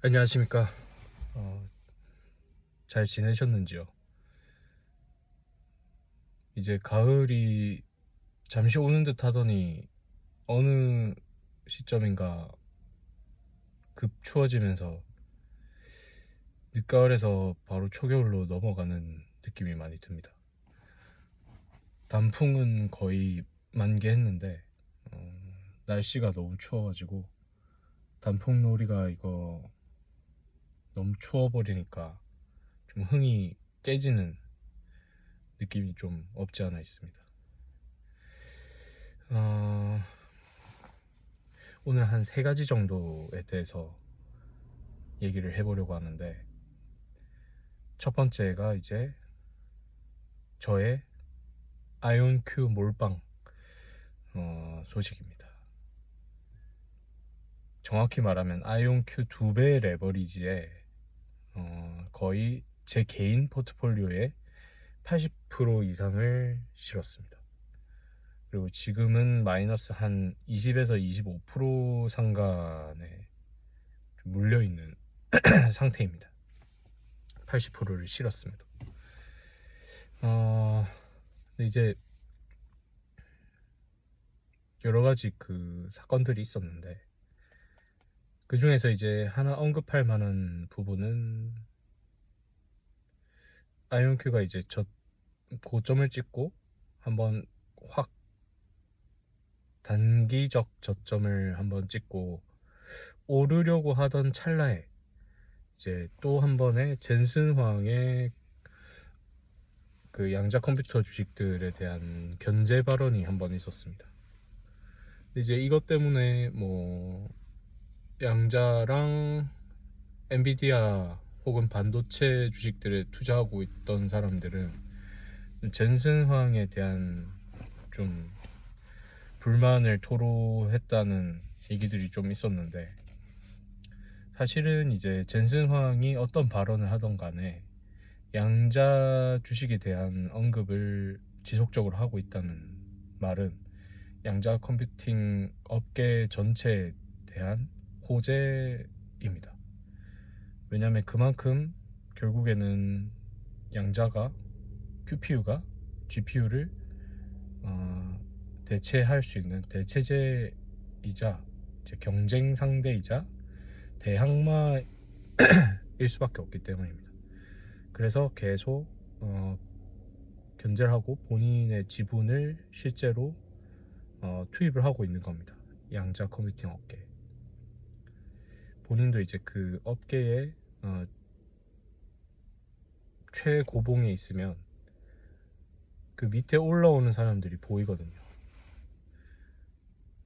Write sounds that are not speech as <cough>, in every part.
안녕하십니까. 어, 잘 지내셨는지요? 이제 가을이 잠시 오는 듯 하더니 어느 시점인가 급 추워지면서 늦가을에서 바로 초겨울로 넘어가는 느낌이 많이 듭니다. 단풍은 거의 만개했는데 어, 날씨가 너무 추워가지고 단풍놀이가 이거 너무 추워버리니까 좀 흥이 깨지는 느낌이 좀 없지 않아 있습니다. 어, 오늘 한 세 가지 정도에 대해서 얘기를 해보려고 하는데 첫 번째가 이제 저의 아이온큐 몰빵 어, 소식입니다. 정확히 말하면 아이온큐 두 배 레버리지에 어, 거의 제 개인 포트폴리오의 80% 이상을 실었습니다. 그리고 지금은 마이너스 한 20에서 25% 상간에 좀 물려 있는 <clears throat> 상태입니다. 80%를 실었습니다. 어, 근데 이제 여러 가지 그 사건들이 있었는데 그 중에서 이제 하나 언급할 만한 부분은 아이온큐가 이제 저 고점을 찍고 한번 확 단기적 저점을 한번 찍고 오르려고 하던 찰나에 이제 또 한 번의 젠슨황의 그 양자 컴퓨터 주식들에 대한 견제 발언이 한 번 있었습니다. 이제 이것 때문에 뭐 양자랑 엔비디아 혹은 반도체 주식들에 투자하고 있던 사람들은 젠슨황에 대한 좀 불만을 토로했다는 얘기들이 좀 있었는데 사실은 이제 젠슨황이 어떤 발언을 하던 간에 양자 주식에 대한 언급을 지속적으로 하고 있다는 말은 양자 컴퓨팅 업계 전체에 대한 호재입니다. 왜냐하면 그만큼 결국에는 양자가 QPU가 GPU를 어, 대체할 수 있는 대체제이자 경쟁 상대이자 대항마일 수밖에 없기 때문입니다. 그래서 계속 어, 견제를 하고 본인의 지분을 실제로 어, 투입을 하고 있는 겁니다. 양자 컴퓨팅 업계. 본인도 이제 그 업계에 어, 최고봉에 있으면 그 밑에 올라오는 사람들이 보이거든요.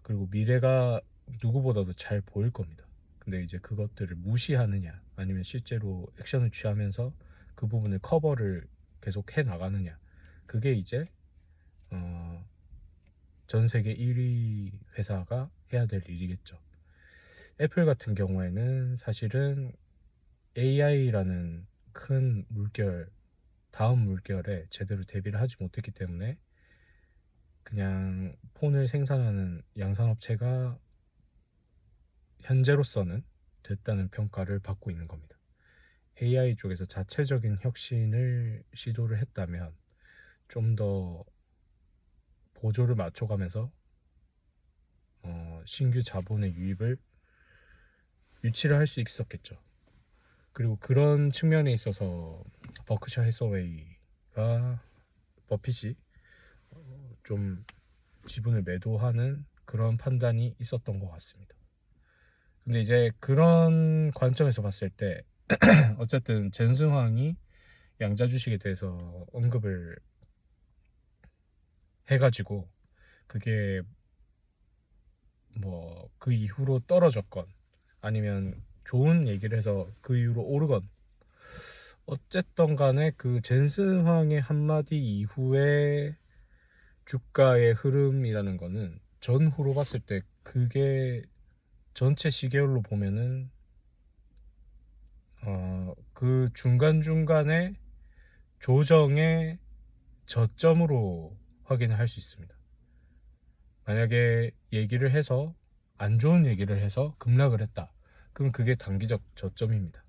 그리고 미래가 누구보다도 잘 보일 겁니다. 근데 이제 그것들을 무시하느냐 아니면 실제로 액션을 취하면서 그 부분을 커버를 계속 해 나가느냐 그게 이제 어, 전 세계 1위 회사가 해야 될 일이겠죠. 애플 같은 경우에는 사실은 AI라는 큰 물결, 다음 물결에 제대로 대비를 하지 못했기 때문에 그냥 폰을 생산하는 양산업체가 현재로서는 됐다는 평가를 받고 있는 겁니다. AI 쪽에서 자체적인 혁신을 시도를 했다면 좀 더 보조를 맞춰가면서 어, 신규 자본의 유입을 유치를 할 수 있었겠죠. 그리고 그런 측면에 있어서 버크셔 해서웨이가 버핏이 어, 좀 지분을 매도하는 그런 판단이 있었던 것 같습니다. 근데 이제 그런 관점에서 봤을 때 <clears throat> 어쨌든 젠승황이 양자 주식에 대해서 언급을 해가지고 그게 뭐 그 이후로 떨어졌건 아니면 좋은 얘기를 해서 그 이후로 오르건 어쨌든 간에 그 젠슨 황의 한마디 이후에 주가의 흐름이라는 거는 전후로 봤을 때 그게 전체 시계열로 보면은 어, 그 중간중간에 조정의 저점으로 확인을 할 수 있습니다. 만약에 얘기를 해서 안 좋은 얘기를 해서 급락을 했다. 그럼 그게 단기적 저점입니다.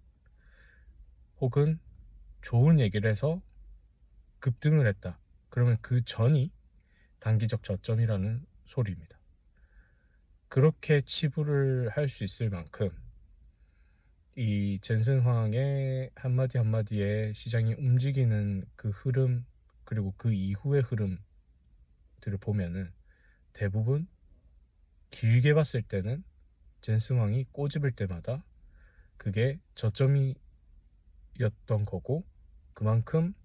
혹은 좋은 얘기를 해서 급등을 했다. 그러면 그 전이 단기적 저점이라는 소리입니다. 그렇게 치부를 할 수 있을 만큼 이 젠슨 황의 한마디 한마디에 시장이 움직이는 그 흐름 그리고 그 이후의 흐름들을 보면은 대부분 길게 봤을 때는 젠슨 황이 꼬집을 때마다 그게 저점이었던 거고 그만큼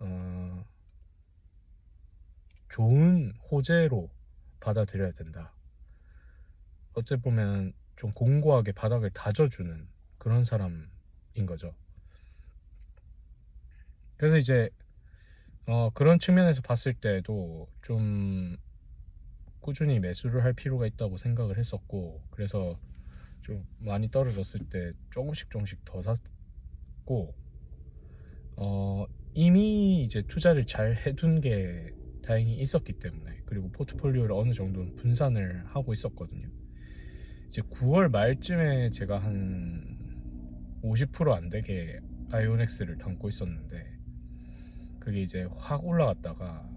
어, 좋은 호재로 받아들여야 된다. 어찌 보면 좀 공고하게 바닥을 다져주는 그런 사람인 거죠. 그래서 이제 어, 그런 측면에서 봤을 때도 좀 꾸준히 매수를 할 필요가 있다고 생각을 했었고 그래서 좀 많이 떨어졌을 때 조금씩 조금씩 더 샀고 어, 이미 이제 투자를 잘 해둔 게 다행히 있었기 때문에 그리고 포트폴리오를 어느 정도는 분산을 하고 있었거든요. 이제 9월 말쯤에 제가 한 50%안 되게 아이오넥스를 담고 있었는데 그게 이제 확 올라갔다가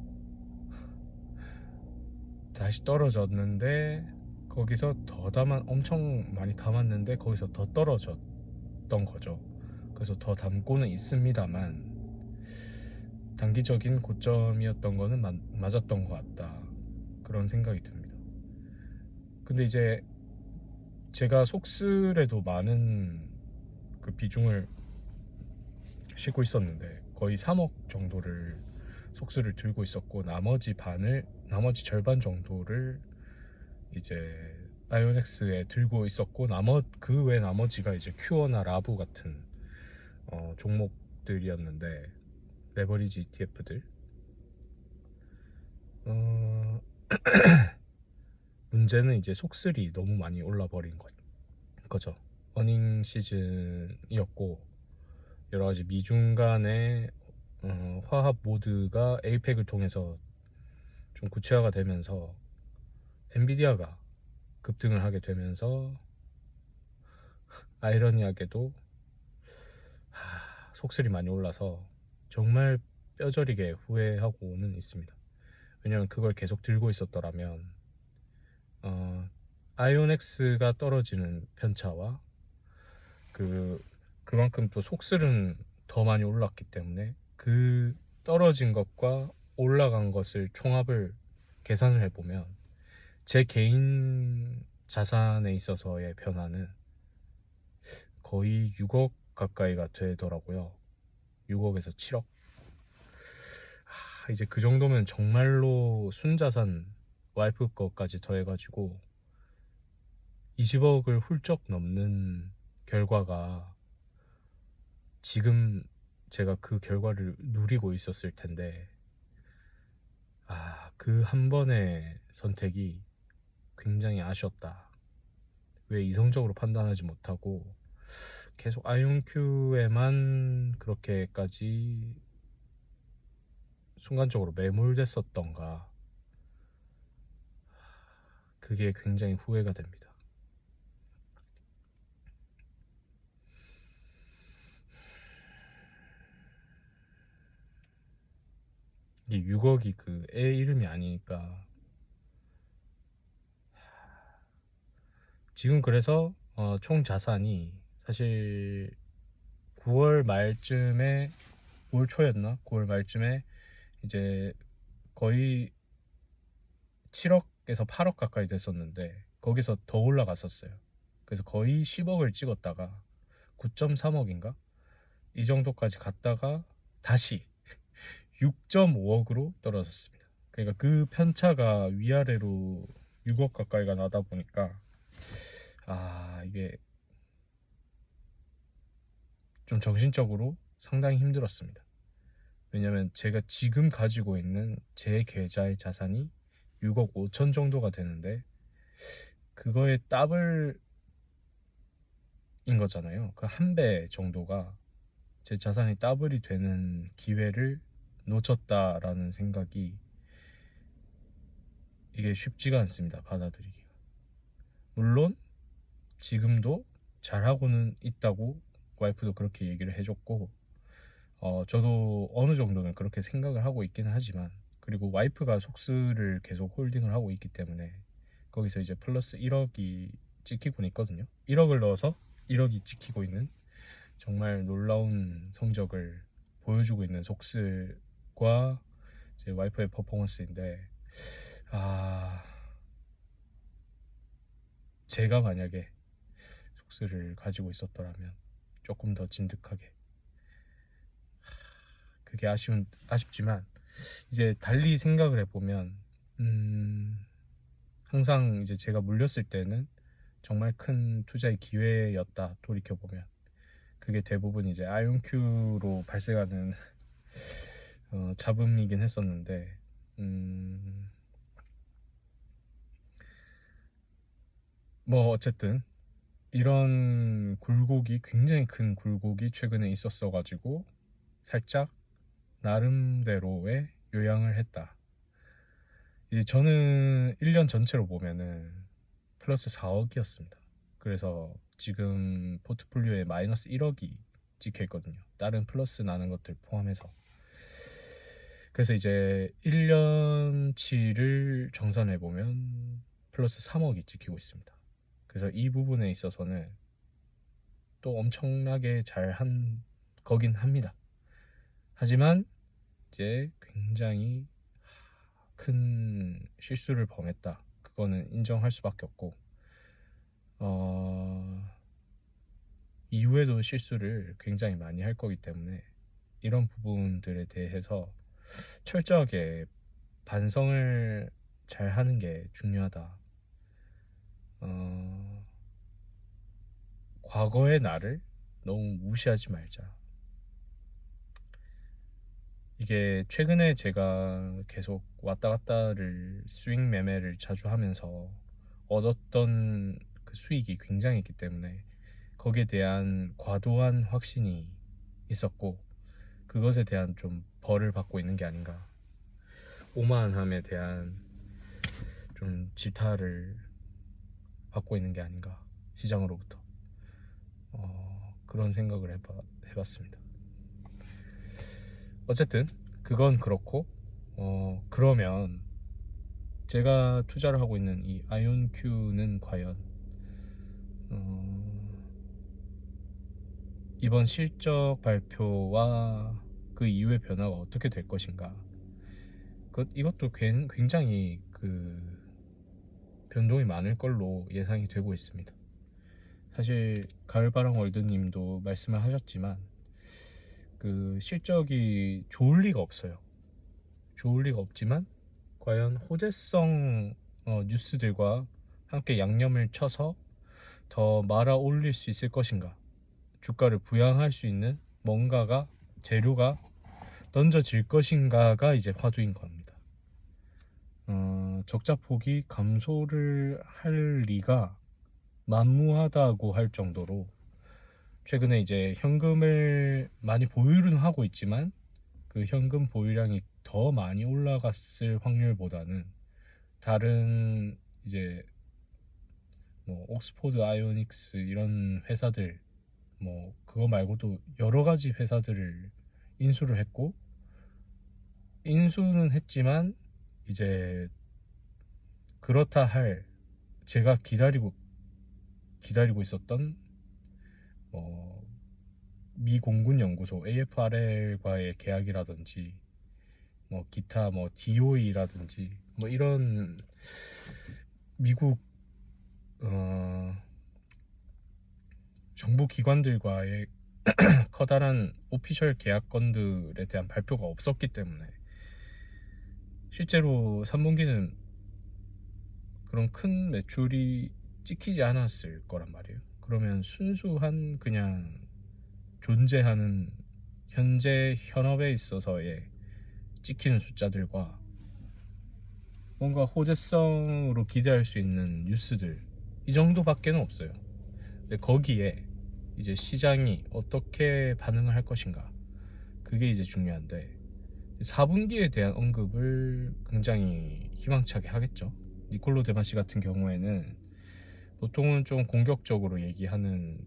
다시 떨어졌는데 거기서 더 담아 엄청 많이 담았는데 거기서 더 떨어졌던 거죠. 그래서 더 담고는 있습니다만 단기적인 고점이었던 거는 맞, 맞았던 것 같다 그런 생각이 듭니다. 근데 이제 제가 속슬에도 많은 그 비중을 싣고 있었는데 거의 3억 정도를 속수를 들고 있었고 나머지 반을 나머지 절반 정도를 이제 아이오넥스에 들고 있었고 나머 그 외 나머지가 이제 큐어나 라부 같은 어, 종목들이었는데 레버리지 ETF들. 어, <clears throat> 문제는 이제 속슬이 너무 많이 올라 버린 거, 거죠. 어닝 시즌이었고 여러 가지 미중 간의 어, 화합 모드가 에이펙을 통해서 좀 구체화가 되면서 엔비디아가 급등을 하게 되면서 <laughs> 아이러니하게도 하, 속슬이 많이 올라서 정말 뼈저리게 후회하고는 있습니다. 왜냐면 그걸 계속 들고 있었더라면 어, 아이오넥스가 떨어지는 편차와 그 그만큼 또 속슬은 더 많이 올랐기 때문에 그 떨어진 것과 올라간 것을 총합을 계산을 해보면 제 개인 자산에 있어서의 변화는 거의 6억 가까이가 되더라고요. 6억에서 7억. 아, 이제 그 정도면 정말로 순자산 와이프 것까지 더해가지고 20억을 훌쩍 넘는 결과가 지금 제가 그 결과를 누리고 있었을 텐데 아, 그 한 번의 선택이 굉장히 아쉬웠다. 왜 이성적으로 판단하지 못하고 계속 아이온큐에만 그렇게까지 순간적으로 매몰됐었던가 그게 굉장히 후회가 됩니다. 이게 6억이 그 애 이름이 아니니까 지금 그래서 어, 총 자산이 사실 9월 말쯤에 올 초였나? 9월 말쯤에 이제 거의 7억에서 8억 가까이 됐었는데 거기서 더 올라갔었어요. 그래서 거의 10억을 찍었다가 9.3억인가? 이 정도까지 갔다가 다시 6.5억으로 떨어졌습니다. 그러니까 그 편차가 위아래로 6억 가까이가 나다 보니까 아 이게 좀 정신적으로 상당히 힘들었습니다. 왜냐면 제가 지금 가지고 있는 제 계좌의 자산이 6억 5천 정도가 되는데 그거의 더블인 거잖아요. 그 한 배 정도가 제 자산이 더블이 되는 기회를 놓쳤다라는 생각이 이게 쉽지가 않습니다. 받아들이기가. 물론 지금도 잘하고는 있다고 와이프도 그렇게 얘기를 해줬고 어, 저도 어느 정도는 그렇게 생각을 하고 있기는 하지만 그리고 와이프가 속스를 계속 홀딩을 하고 있기 때문에 거기서 이제 플러스 1억이 찍히고 있거든요. 1억을 넣어서 1억이 찍히고 있는 정말 놀라운 성적을 보여주고 있는 속스 과제 와이프의 퍼포먼스인데 아 제가 만약에 속스를 가지고 있었더라면 조금 더 진득하게 그게 아쉬운 아쉽지만 이제 달리 생각을 해보면 음 항상 이제 제가 물렸을 때는 정말 큰 투자의 기회였다 돌이켜 보면 그게 대부분 이제 아이온큐로 발생하는 어, 잡음이긴 했었는데 음, 뭐 어쨌든 이런 굴곡이 굉장히 큰 굴곡이 최근에 있었어 가지고 살짝 나름대로의 요양을 했다. 이제 저는 1년 전체로 보면은 플러스 4억이었습니다. 그래서 지금 포트폴리오에 마이너스 1억이 찍혀 있거든요. 다른 플러스 나는 것들 포함해서. 그래서 이제 1년치를 정산해 보면 플러스 3억이 찍히고 있습니다. 그래서 이 부분에 있어서는 또 엄청나게 잘 한 거긴 합니다. 하지만 이제 굉장히 큰 실수를 범했다. 그거는 인정할 수밖에 없고 어, 이후에도 실수를 굉장히 많이 할 거기 때문에 이런 부분들에 대해서 철저하게 반성을 잘 하는 게 중요하다. 어, 과거의 나를 너무 무시하지 말자. 이게 최근에 제가 계속 왔다 갔다를 스윙 매매를 자주 하면서 얻었던 그 수익이 굉장했기 때문에 거기에 대한 과도한 확신이 있었고 그것에 대한 좀 벌을 받고 있는 게 아닌가 오만함에 대한 좀 질타를 받고 있는 게 아닌가 시장으로부터 어, 그런 생각을 해봐, 해봤습니다. 어쨌든 그건 그렇고 어, 그러면 제가 투자를 하고 있는 이 아이온큐는 과연 어, 이번 실적 발표와 그 이후의 변화가 어떻게 될 것인가 그, 이것도 굉- 굉장히 그 변동이 많을 걸로 예상이 되고 있습니다. 사실 가을바람 월드님도 말씀을 하셨지만 그 실적이 좋을 리가 없어요. 좋을 리가 없지만 과연 호재성 어, 뉴스들과 함께 양념을 쳐서 더 말아 올릴 수 있을 것인가? 주가를 부양할 수 있는 뭔가가 재료가 던져질 것인가가 이제 화두인 겁니다. 어, 적자 폭이 감소를 할 리가 만무하다고 할 정도로 최근에 이제 현금을 많이 보유는 하고 있지만 그 현금 보유량이 더 많이 올라갔을 확률보다는 다른 이제 뭐 옥스포드 아이오닉스 이런 회사들 뭐 그거 말고도 여러 가지 회사들을 인수를 했고 인수는 했지만 이제 그렇다 할 제가 기다리고 기다리고 있었던 뭐미 공군 연구소 AFRL과의 계약이라든지 뭐 기타 뭐 DOE라든지 뭐 이런 미국 어 정부 기관들과의 <clears throat> 커다란 오피셜 계약건들에 대한 발표가 없었기 때문에 실제로 3분기는 그런 큰 매출이 찍히지 않았을 거란 말이에요. 그러면 순수한 그냥 존재하는 현재 현업에 있어서의 찍히는 숫자들과 뭔가 호재성으로 기대할 수 있는 뉴스들 이 정도밖에는 없어요. 근데 거기에 이제 시장이 어떻게 반응을 할 것인가 그게 이제 중요한데 4분기에 대한 언급을 굉장히 희망차게 하겠죠. 니콜로 데마시 같은 경우에는 보통은 좀 공격적으로 얘기하는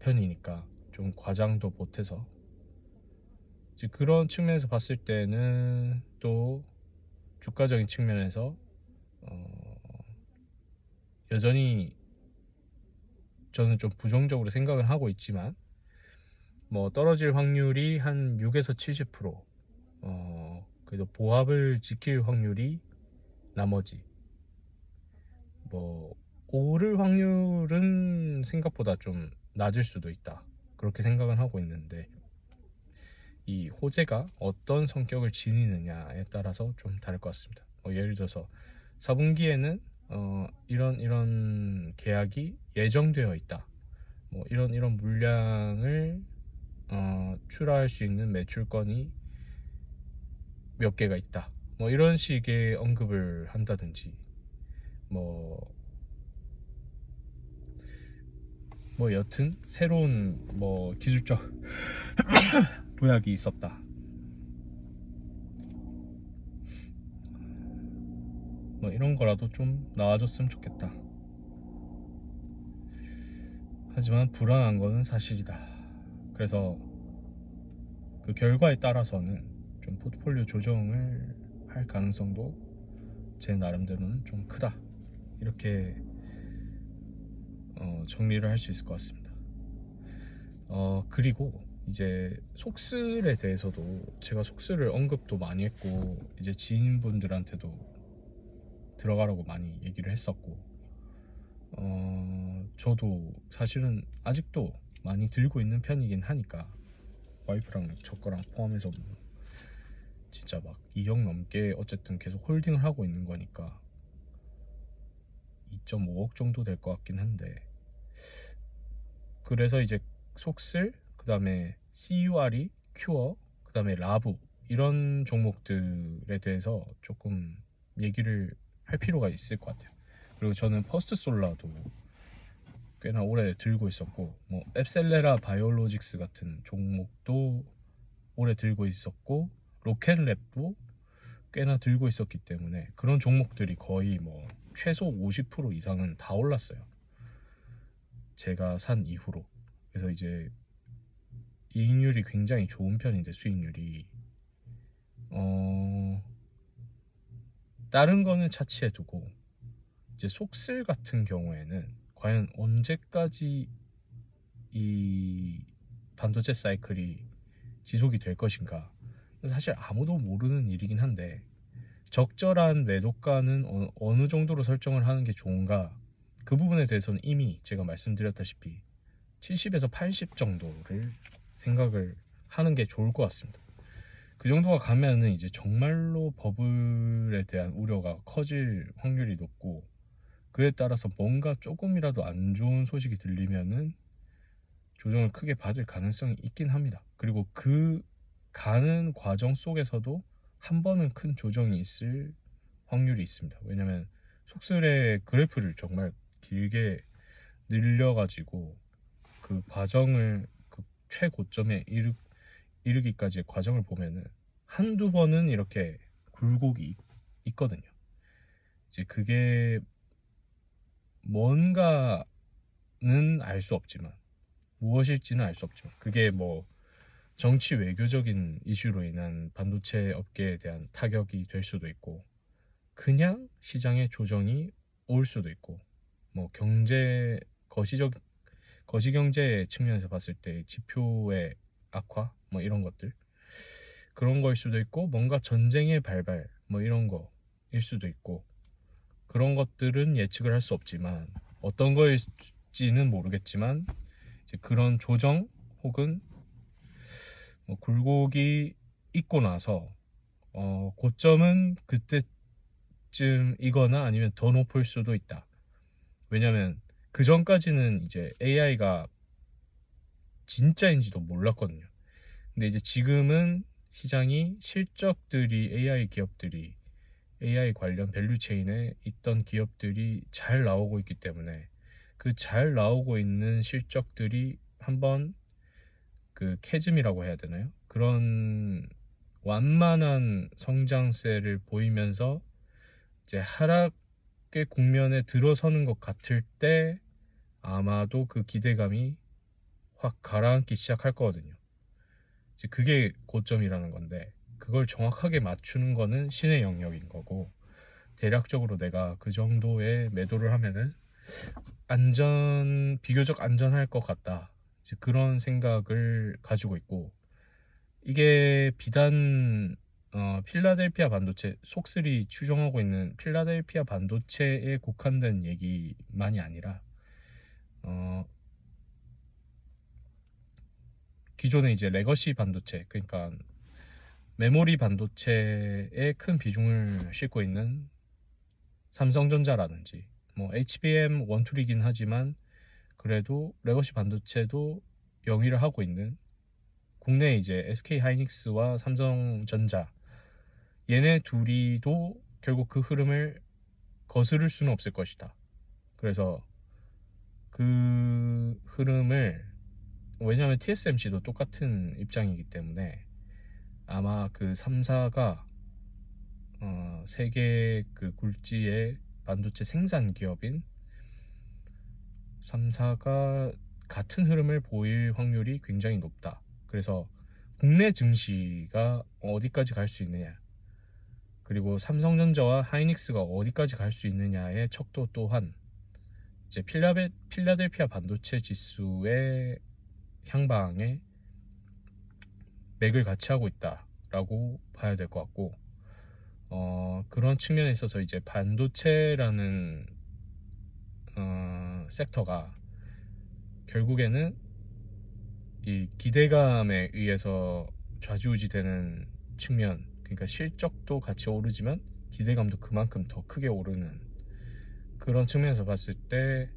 편이니까 좀 과장도 못해서 그런 측면에서 봤을 때는 또 주가적인 측면에서 어, 여전히 저는 좀 부정적으로 생각을 하고 있지만 뭐 떨어질 확률이 한 6에서 70% 어, 그래도 보합을 지킬 확률이 나머지 뭐 오를 확률은 생각보다 좀 낮을 수도 있다 그렇게 생각은 하고 있는데 이 호재가 어떤 성격을 지니느냐에 따라서 좀 다를 것 같습니다. 뭐 예를 들어서 4분기에는 어, 이런 이런 계약이 예정되어 있다. 뭐 이런 이런 물량을 어, 출하할 수 있는 매출건이 몇 개가 있다. 뭐 이런 식의 언급을 한다든지 뭐, 뭐 여튼 새로운 뭐 기술적 <coughs> 도약이 있었다. 뭐 이런 거라도 좀 나아졌으면 좋겠다. 하지만 불안한 거는 사실이다. 그래서 그 결과에 따라서는 좀 포트폴리오 조정을 할 가능성도 제 나름대로는 좀 크다. 이렇게 어, 정리를 할 수 있을 것 같습니다. 어, 그리고 이제 속슬에 대해서도 제가 속슬을 언급도 많이 했고 이제 지인분들한테도 들어가라고 많이 얘기를 했었고 어, 저도 사실은 아직도 많이 들고 있는 편이긴 하니까 와이프랑 저 거랑 포함해서 뭐 진짜 막 2억 넘게 어쨌든 계속 홀딩을 하고 있는 거니까 2.5억 정도 될 것 같긴 한데. 그래서 이제 속슬 그 다음에 CURE, 큐어 그 다음에 라부 이런 종목들에 대해서 조금 얘기를 할 필요가 있을 것 같아요 그리고 저는 퍼스트 솔라도 꽤나 오래 들고 있었고 뭐 앱셀레라 바이올로직스 같은 종목도 오래 들고 있었고 로켓랩도 꽤나 들고 있었기 때문에 그런 종목들이 거의 뭐 최소 50% 이상은 다 올랐어요. 제가 산 이후로. 그래서 이제 이익률이 굉장히 좋은 편인데 수익률이 어 다른 거는 차치해 두고 이제 속슬 같은 경우에는 과연 언제까지 이 반도체 사이클이 지속이 될 것인가 사실 아무도 모르는 일이긴 한데 적절한 매도가는 어, 어느 정도로 설정을 하는 게 좋은가 그 부분에 대해서는 이미 제가 말씀드렸다시피 70에서 80 정도를 생각을 하는 게 좋을 것 같습니다. 그 정도가 가면은 이제 정말로 버블에 대한 우려가 커질 확률이 높고 그에 따라서 뭔가 조금이라도 안 좋은 소식이 들리면은 조정을 크게 받을 가능성이 있긴 합니다. 그리고 그 가는 과정 속에서도 한 번은 큰 조정이 있을 확률이 있습니다. 왜냐면 속설의 그래프를 정말 길게 늘려가지고 그 과정을 그 최고점에 이르, 이르기까지의 과정을 보면은 한두 번은 이렇게 굴곡이 있거든요. 이제 그게 뭔가는 알 수 없지만 무엇일지는 알 수 없지만 그게 뭐 정치 외교적인 이슈로 인한 반도체 업계에 대한 타격이 될 수도 있고 그냥 시장의 조정이 올 수도 있고 뭐 경제 거시적 거시경제 측면에서 봤을 때 지표의 악화 뭐 이런 것들 그런 거일 수도 있고 뭔가 전쟁의 발발 뭐 이런 거일 수도 있고 그런 것들은 예측을 할 수 없지만 어떤 거일지는 모르겠지만 그런 조정 혹은 뭐 굴곡이 있고 나서 어, 고점은 그때쯤이거나 아니면 더 높을 수도 있다. 왜냐면 그 전까지는 이제 AI가 진짜인지도 몰랐거든요. 근데 이제 지금은 시장이 실적들이 AI 기업들이 AI 관련 밸류 체인에 있던 기업들이 잘 나오고 있기 때문에 그 잘 나오고 있는 실적들이 한번 그 캐즘이라고 해야 되나요? 그런 완만한 성장세를 보이면서 이제 하락 자연스럽게 국면에 들어서는 것 같을 때 아마도 그 기대감이 확 가라앉기 시작할 거거든요. 이제 그게 고점이라는 건데 그걸 정확하게 맞추는 거는 신의 영역인 거고 대략적으로 내가 그 정도의 매도를 하면은 안전 비교적 안전할 것 같다. 이제 그런 생각을 가지고 있고 이게 비단 어, 필라델피아 반도체 속슬이 추정하고 있는 필라델피아 반도체에 국한된 얘기만이 아니라 어, 기존에 이제 레거시 반도체 그러니까 메모리 반도체에 큰 비중을 싣고 있는 삼성전자라든지 뭐 HBM 원툴이긴 하지만 그래도 레거시 반도체도 영위를 하고 있는 국내 이제 SK 하이닉스와 삼성전자 얘네 둘이도 결국 그 흐름을 거스를 수는 없을 것이다. 그래서 그 흐름을 왜냐하면 TSMC도 똑같은 입장이기 때문에 아마 그 3사가 어, 세계 그 굴지의 반도체 생산 기업인 3사가 같은 흐름을 보일 확률이 굉장히 높다. 그래서 국내 증시가 어디까지 갈 수 있느냐 그리고 삼성전자와 하이닉스가 어디까지 갈 수 있느냐의 척도 또한 이제 필라베, 필라델피아 반도체 지수의 향방에 맥을 같이 하고 있다라고 봐야 될 것 같고 어, 그런 측면에 있어서 이제 반도체라는 어, 섹터가 결국에는 이 기대감에 의해서 좌지우지되는 측면 그러니까 실적도 같이 오르지만 기대감도 그만큼 더 크게 오르는 그런 측면에서 봤을 때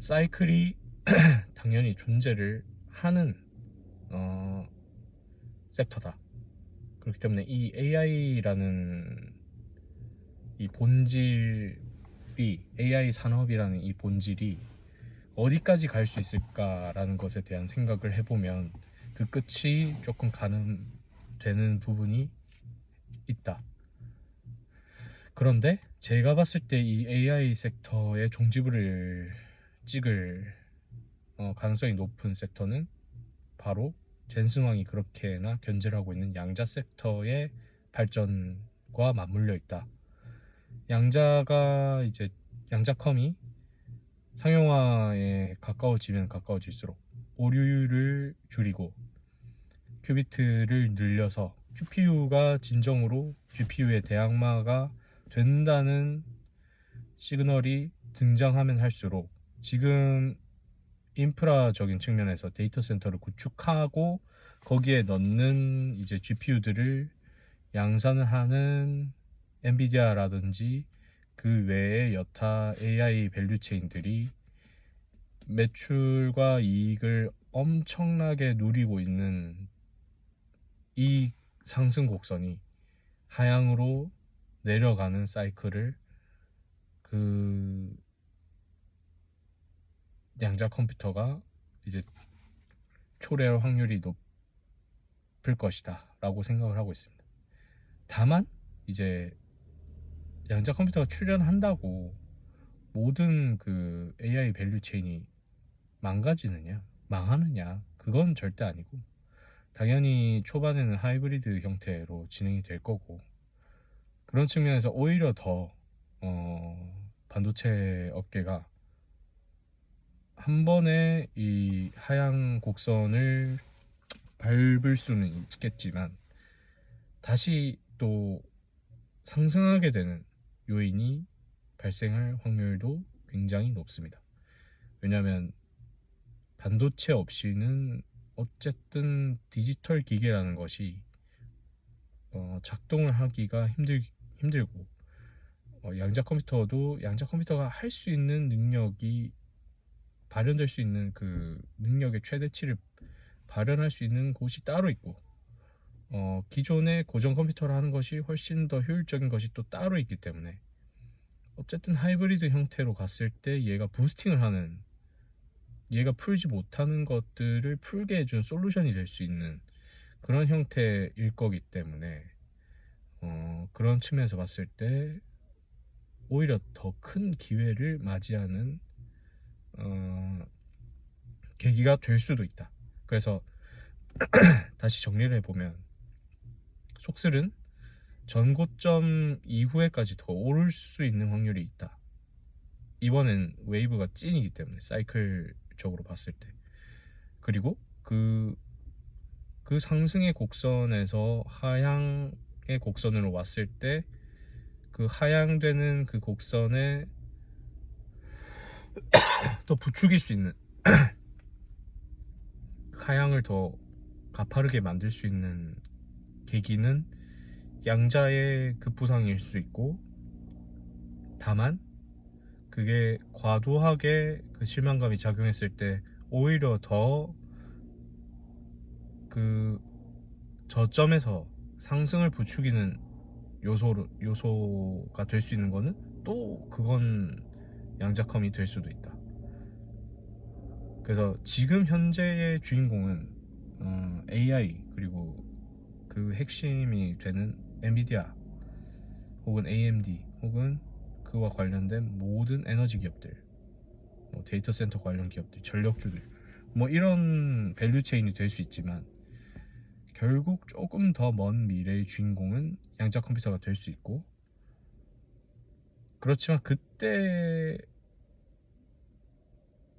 사이클이 <clears throat> 당연히 존재를 하는 어, 섹터다. 그렇기 때문에 이 AI라는 이 본질이 AI 산업이라는 이 본질이 어디까지 갈 수 있을까라는 것에 대한 생각을 해보면 그 끝이 조금 가늠되는 부분이 있다. 그런데 제가 봤을 때 이 AI 섹터의 종지부를 찍을 어, 가능성이 높은 섹터는 바로 젠슨왕이 그렇게나 견제를 하고 있는 양자 섹터의 발전과 맞물려 있다. 양자가 이제 양자컴이 상용화에 가까워지면 가까워질수록 오류를 줄이고 큐비트를 늘려서 QPU가 진정으로 GPU의 대항마가 된다는 시그널이 등장하면 할수록 지금 인프라적인 측면에서 데이터 센터를 구축하고 거기에 넣는 이제 GPU들을 양산을 하는 엔비디아라든지 그 외에 여타 AI 밸류 체인들이 매출과 이익을 엄청나게 누리고 있는 이 상승 곡선이 하향으로 내려가는 사이클을 그 양자 컴퓨터가 이제 초래할 확률이 높을 것이다 라고 생각을 하고 있습니다. 다만 이제 양자 컴퓨터가 출현한다고 모든 그 AI 밸류 체인이 망가지느냐 망하느냐 그건 절대 아니고 당연히 초반에는 하이브리드 형태로 진행이 될 거고 그런 측면에서 오히려 더 어, 반도체 업계가 한 번에 이 하향 곡선을 밟을 수는 있겠지만 다시 또 상승하게 되는 요인이 발생할 확률도 굉장히 높습니다. 왜냐하면 반도체 없이는 어쨌든 디지털 기계라는 것이 어, 작동을 하기가 힘들 힘들고 어, 양자 컴퓨터도 양자 컴퓨터가 할 수 있는 능력이 발현될 수 있는 그 능력의 최대치를 발현할 수 있는 곳이 따로 있고 어, 기존의 고정 컴퓨터를 하는 것이 훨씬 더 효율적인 것이 또 따로 있기 때문에 어쨌든 하이브리드 형태로 갔을 때 얘가 부스팅을 하는 얘가 풀지 못하는 것들을 풀게 해준 솔루션이 될 수 있는 그런 형태일 거기 때문에 어, 그런 측면에서 봤을 때 오히려 더 큰 기회를 맞이하는 어, 계기가 될 수도 있다. 그래서 <clears throat> 다시 정리를 해보면 속슬은 전고점 이후에까지 더 오를 수 있는 확률이 있다. 이번엔 웨이브가 찐이기 때문에 사이클적으로 봤을 때 그리고 그, 그 상승의 곡선에서 하향의 곡선으로 왔을 때 그 하향되는 그 곡선에 <clears throat> 더 부추길 수 있는 <clears throat> 하향을 더 가파르게 만들 수 있는 계기는 양자의 급부상일 수 있고 다만 그게 과도하게 그 실망감이 작용했을 때 오히려 더 그 저점에서 상승을 부추기는 요소로 요소가 될 수 있는 거는 또 그건 양자컴이 될 수도 있다. 그래서 지금 현재의 주인공은 어, AI 그리고 그 핵심이 되는 엔비디아 혹은 AMD 혹은 그와 관련된 모든 에너지 기업들, 뭐 데이터 센터 관련 기업들, 전력주들 뭐 이런 밸류 체인이 될 수 있지만 결국 조금 더 먼 미래의 주인공은 양자 컴퓨터가 될 수 있고 그렇지만 그때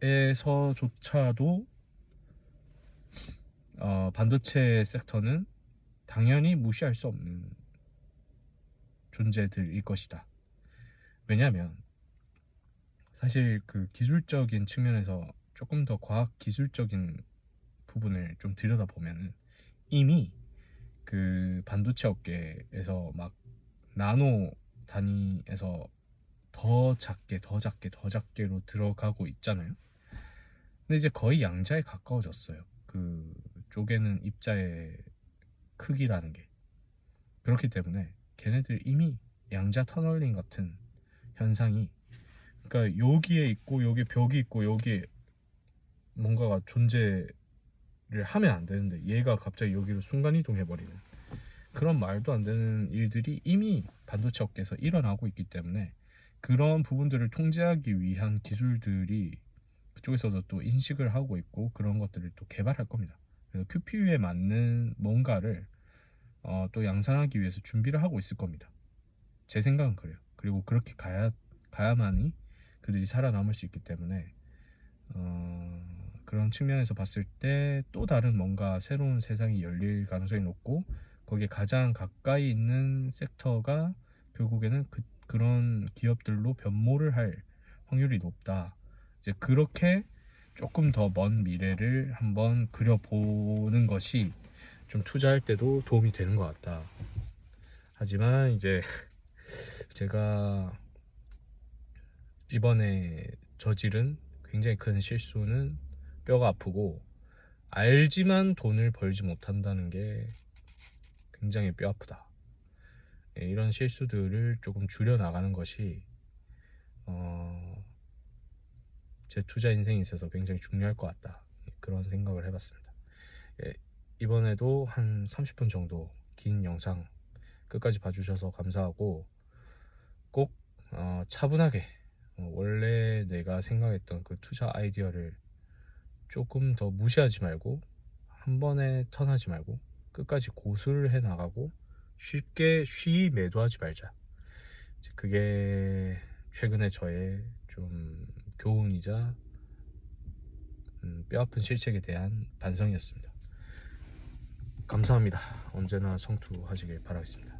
에서조차도 어, 반도체 섹터는 당연히 무시할 수 없는 존재들일 것이다. 왜냐하면 사실 그 기술적인 측면에서 조금 더 과학 기술적인 부분을 좀 들여다 보면은 이미 그 반도체 업계에서 막 나노 단위에서 더 작게 더 작게 더 작게로 들어가고 있잖아요. 근데 이제 거의 양자에 가까워졌어요. 그 쪼개는 입자의 크기라는 게 그렇기 때문에 걔네들 이미 양자 터널링 같은 현상이 그러니까 여기에 있고 여기 벽이 있고 여기에 뭔가가 존재를 하면 안 되는데 얘가 갑자기 여기로 순간 이동해 버리는 그런 말도 안 되는 일들이 이미 반도체 업계에서 일어나고 있기 때문에 그런 부분들을 통제하기 위한 기술들이 그쪽에서도 또 인식을 하고 있고 그런 것들을 또 개발할 겁니다. 그래서 QPU에 맞는 뭔가를 어, 또 양산하기 위해서 준비를 하고 있을 겁니다. 제 생각은 그래요. 그리고 그렇게 가야 가야만이 그들이 살아남을 수 있기 때문에 어, 그런 측면에서 봤을 때 또 다른 뭔가 새로운 세상이 열릴 가능성이 높고 거기에 가장 가까이 있는 섹터가 결국에는 그, 그런 기업들로 변모를 할 확률이 높다. 이제 그렇게 조금 더 먼 미래를 한번 그려보는 것이 좀 투자할 때도 도움이 되는 것 같다. 하지만 이제 <laughs> 제가 이번에 저지른 굉장히 큰 실수는 뼈가 아프고 알지만 돈을 벌지 못한다는 게 굉장히 뼈 아프다. 예, 이런 실수들을 조금 줄여 나가는 것이 어, 제 투자 인생에 있어서 굉장히 중요할 것 같다. 그런 생각을 해봤습니다. 예, 이번에도 한 30분 정도 긴 영상 끝까지 봐주셔서 감사하고 꼭 어, 차분하게 어, 원래 내가 생각했던 그 투자 아이디어를 조금 더 무시하지 말고 한 번에 턴하지 말고 끝까지 고수를 해 나가고 쉽게 쉬 매도하지 말자. 그게 최근에 저의 좀 교훈이자 음, 뼈아픈 실책에 대한 반성이었습니다. 감사합니다. 언제나 성투하시길 바라겠습니다.